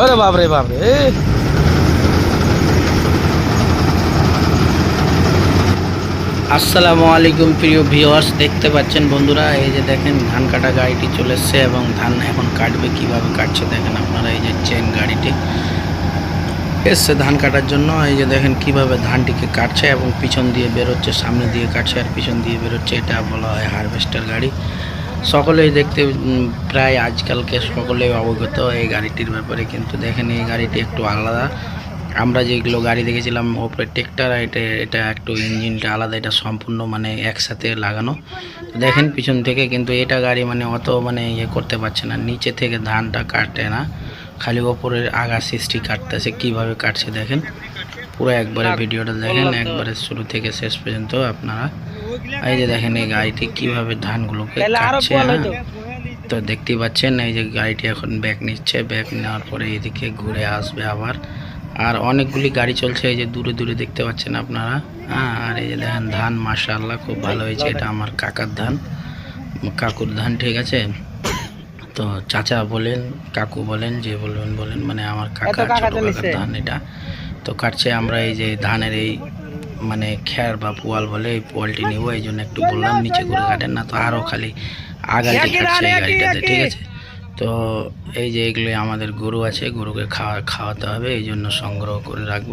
আরে বাপরে বাপরে। আসসালামু আলাইকুম প্রিয় ভিউয়ার্স, দেখতে পাচ্ছেন বন্ধুরা, এই যে দেখেন ধান কাটা গাড়িটি চলে এসছে এবং ধান এখন কাটবে, কীভাবে কাটছে দেখেন আপনারা, এই যে চেন গাড়িটি এসছে ধান কাটার জন্য, এই যে দেখেন কীভাবে ধানটিকে কাটছে এবং পিছন দিয়ে বেরোচ্ছে, সামনে দিয়ে কাটছে আর পিছন দিয়ে বেরোচ্ছে, এটা বলা হয় হারভেস্টার গাড়ি সকলেই দেখতে প্রায় আজকালকে সকলেই অবগত এই গাড়িটির ব্যাপারে কিন্তু দেখেন এই গাড়িটি একটু আলাদা। আমরা যেগুলো গাড়ি দেখেছিলাম ওপরে ট্রেক্টর এটা এটা একটু ইঞ্জিনটা আলাদা এটা সম্পূর্ণ মানে একসাথে লাগানো। দেখেন পিছন থেকে কিন্তু এটা গাড়ি মানে অত মানে ইয়ে করতে পারছে না নিচে থেকে ধানটা কাটে না খালি ওপরের আগা সৃষ্টি কাটতেছে কীভাবে কাটছে দেখেন। পুরো একবারে ভিডিওটা দেখেন একবারে শুরু থেকে শেষ পর্যন্ত আপনারা এই যে দেখেন এই গাড়িটি কীভাবে ধানগুলোকে কাটছে হ্যাঁ। তো দেখতেই পাচ্ছেন এই যে গাড়িটি এখন ব্যাগ নিচ্ছে ব্যাগ নেওয়ার পরে এদিকে ঘুরে আসবে আবার। আর অনেকগুলি গাড়ি চলছে এই যে দূরে দূরে দেখতে পাচ্ছেন আপনারা। হ্যাঁ আর এই যে দেখেন ধান মাশাআল্লাহ খুব ভালো হয়েছে। এটা আমার কাকার ধান। কাকুর ধান ঠিক আছে? তো চাচা বলেন কাকু বলেন যে বলবেন বলেন মানে আমার কাকা ছোট কাকার ধান এটা। তো কাটছে আমরা এই যে ধানের এই মানে খ্যার বা পোয়াল বলে এই পোয়ালটি নিব এই জন্য একটু বললাম নিচে করে কাটেন না তো আরও খালি আগালটি কাটছে এই গাড়িটাতে ঠিক আছে? তো এই যে এগুলো আমাদের গরু আছে গরুকে খাওয়া খাওয়াতে হবে এই জন্য সংগ্রহ করে রাখব।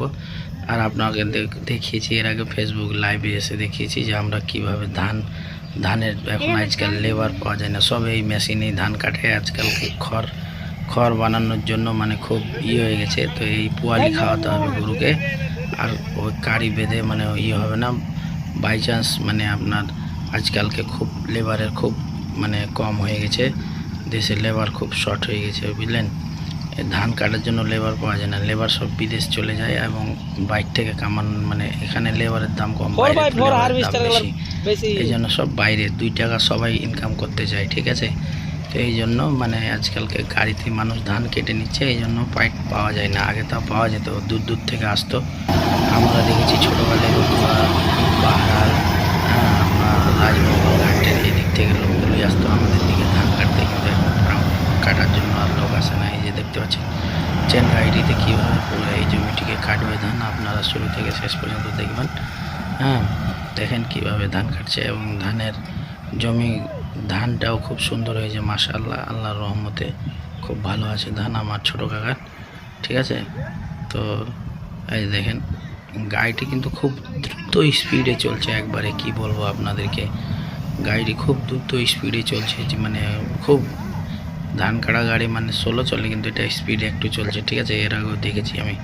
আর আপনাকে দেখিয়েছি এর আগে ফেসবুক লাইভে এসে দেখিয়েছি যে আমরা কীভাবে ধান ধানের এখন আজকাল লেবার পাওয়া যায় না সব এই মেশিনেই ধান কাটে আজকাল খড় খড় বানানোর জন্য মানে খুব ইয়ে হয়ে গেছে তো এই পোয়ালি খাওয়াতে হবে গরুকে। আর ওই কাড়ি বেঁধে মানে ইয়ে হবে না বাই চান্স মানে আপনার আজকালকে খুব লেবারের খুব মানে কম হয়ে গেছে দেশে লেবার খুব শর্ট হয়ে গেছে বুঝলেন? ধান কাটার জন্য লেবার পাওয়া যায় না লেবার সব বিদেশ চলে যায় এবং বাইক থেকে কামান মানে এখানে লেবারের দাম কম এই জন্য সব বাইরে দুই টাকা সবাই ইনকাম করতে চায় ঠিক আছে? তো এই জন্য মানে আজকালকে গাড়িতে মানুষ ধান কেটে নিচ্ছে এই জন্য পাইট পাওয়া যায় না। আগে তা পাওয়া যেত দূর দূর থেকে আসতো। আমরা দেখেছি ছোটোবেলায় পাহাড় হ্যাঁ, আপনার রাজভবন ঘাটের এদিক থেকে লোকগুলি আসতো আমাদের দিকে ধান কাটতে কিন্তু কাটার জন্য আর লোক আসে না। এই যে দেখতে পাচ্ছেন চেন গাড়িটিতে কীভাবে পুরো এই জমিটিকে কাটবে ধান আপনারা শুরু থেকে শেষ পর্যন্ত দেখবেন। হ্যাঁ দেখেন কীভাবে ধান কাটছে এবং ধানের জমি ধানটাও খুব সুন্দর হয়েছে, মাশাআল্লাহ, আল্লাহর রহমতে খুব ভালো আছে ধান আমার ছোটো কাকার, ঠিক আছে? তো এই দেখেন, গাড়িটি কিন্তু খুব দ্রুত স্পিডে চলছে, একবারে কি বলব আপনাদেরকে? গাড়িটি খুব দ্রুত স্পিডে চলছে মানে খুব ধান কাটা গাড়ি মানে সোলো চলে, কিন্তু এটা স্পিডে একটু চলছে, ঠিক আছে? এর আগেও দেখেছি আমি।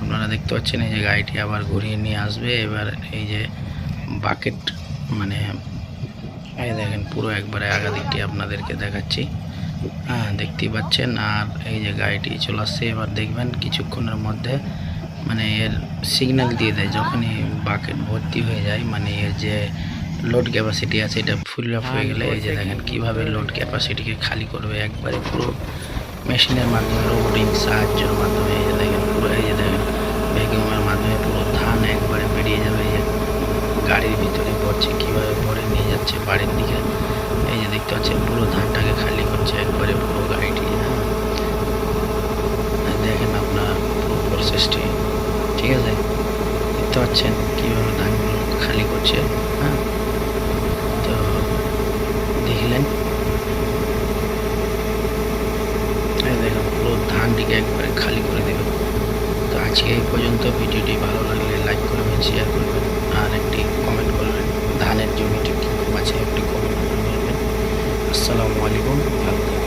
আপনারা দেখতে পাচ্ছেন এই যে গাড়িটি আবার ঘুরিয়ে নিয়ে আসবে, এবার এই যে বাকেট মানে এই দেখেন পুরো একবারে আগা দিকটি আপনাদেরকে দেখাচ্ছি। হ্যাঁ দেখতেই পাচ্ছেন আর এই যে গাড়িটি চলে আসছে এবার দেখবেন কিছুক্ষণের মধ্যে মানে এর সিগন্যাল দিয়ে দেয় যখনই বাকেট ভর্তি হয়ে যায় মানে এর যে লোড ক্যাপাসিটি আছে এটা ফুল আপ হয়ে গেলে এই যে দেখেন কীভাবে লোড ক্যাপাসিটিকে খালি করবে একবারে পুরো মেশিনের মাধ্যমে রোবোটিং সাহায্যের মাধ্যমে এই যে দেখেন পুরো এই যে দেখেন ভ্যাকিউমের মাধ্যমে পুরো ধান একবারে বেরিয়ে যাবে এই যে গাড়ির ভিতরে পড়ছে কীভাবে যাচ্ছে বাড়ির দিকে। এই যে দেখতে পাচ্ছেন, পুরো ধানটাকে খালি করছে একবারে পুরো গাড়িটি। হ্যাঁ দেখেন আপনার পুরো প্রসেসটি ঠিক আছে? দেখতে পাচ্ছেন কীভাবে ধানগুলো খালি করছে হ্যাঁ? তো দেখলেন? দেখুন, পুরো ধানটিকে একবারে খালি করে দেবে তো আজকে এই পর্যন্ত ভিডিওটি ভালো লাগলে লাইক করবেন শেয়ার করবেন, আর একটি কমেন্ট করবেন ধানের জমিটি কীরকম আছে একটি কমেন্ট করে বলবেন আসসালামু আলাইকুম।